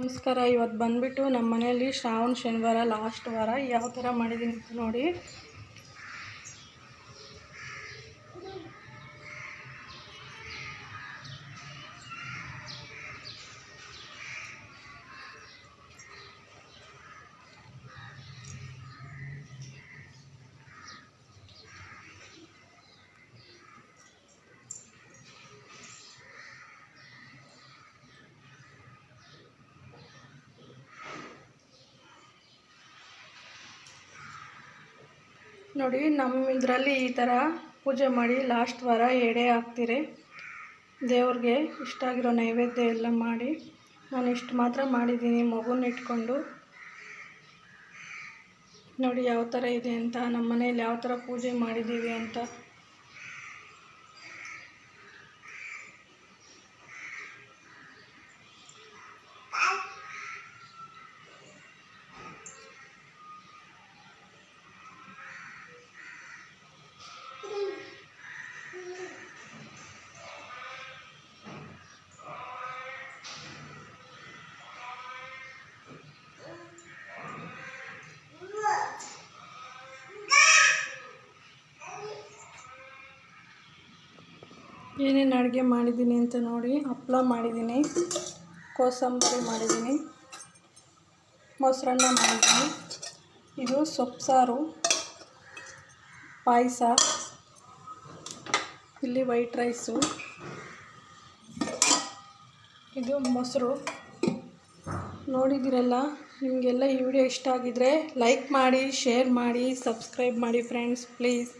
ನಮಸ್ಕಾರ. ಇವತ್ತು ಬಂದುಬಿಟ್ಟು ನಮ್ಮ ಮನೆಯಲ್ಲಿ ಶ್ರಾವಣ ಶನಿವಾರ ಲಾಸ್ಟ್ ವಾರ. ಯಾವ ಥರ ಮಾಡಿದ್ದೀನಿ ಅಂತ ನೋಡಿ. ನೋಡಿ ನಮ್ಮ ಇದರಲ್ಲಿ ಈ ಥರ ಪೂಜೆ ಮಾಡಿ ಲಾಸ್ಟ್ ವಾರ ಎಡೆ ಹಾಕ್ತೀರಿ. ದೇವ್ರಿಗೆ ಇಷ್ಟ ಆಗಿರೋ ನೈವೇದ್ಯ ಎಲ್ಲ ಮಾಡಿ, ನಾನು ಇಷ್ಟು ಮಾತ್ರ ಮಾಡಿದ್ದೀನಿ ಮಗುನ ಇಟ್ಕೊಂಡು. ನೋಡಿ, ಯಾವ ಥರ ಇದೆ ಅಂತ ನಮ್ಮ ಮನೇಲಿ ಯಾವ ಥರ ಪೂಜೆ ಮಾಡಿದ್ದೀವಿ ಅಂತ. ಏನೇನು ಅಡುಗೆ ಮಾಡಿದ್ದೀನಿ ಅಂತ ನೋಡಿ ಹಪ್ಪಳ ಮಾಡಿದ್ದೀನಿ, ಕೋಸಂಬರಿ ಮಾಡಿದ್ದೀನಿ, ಮೊಸರನ್ನ ಮಾಡಿದ್ದೀನಿ. ಇದು ಸೊಪ್ಪು ಸಾರು ಪಾಯಸ, ಇಲ್ಲಿ ವೈಟ್ ರೈಸು, ಇದು ಮೊಸರು. ನೋಡಿದ್ದೀರಲ್ಲ, ನಿಮಗೆಲ್ಲ ಈ ವಿಡಿಯೋ ಇಷ್ಟ ಆಗಿದ್ರೆ ಲೈಕ್ ಮಾಡಿ, ಶೇರ್ ಮಾಡಿ, ಸಬ್ಸ್ಕ್ರೈಬ್ ಮಾಡಿ ಫ್ರೆಂಡ್ಸ್ ಪ್ಲೀಸ್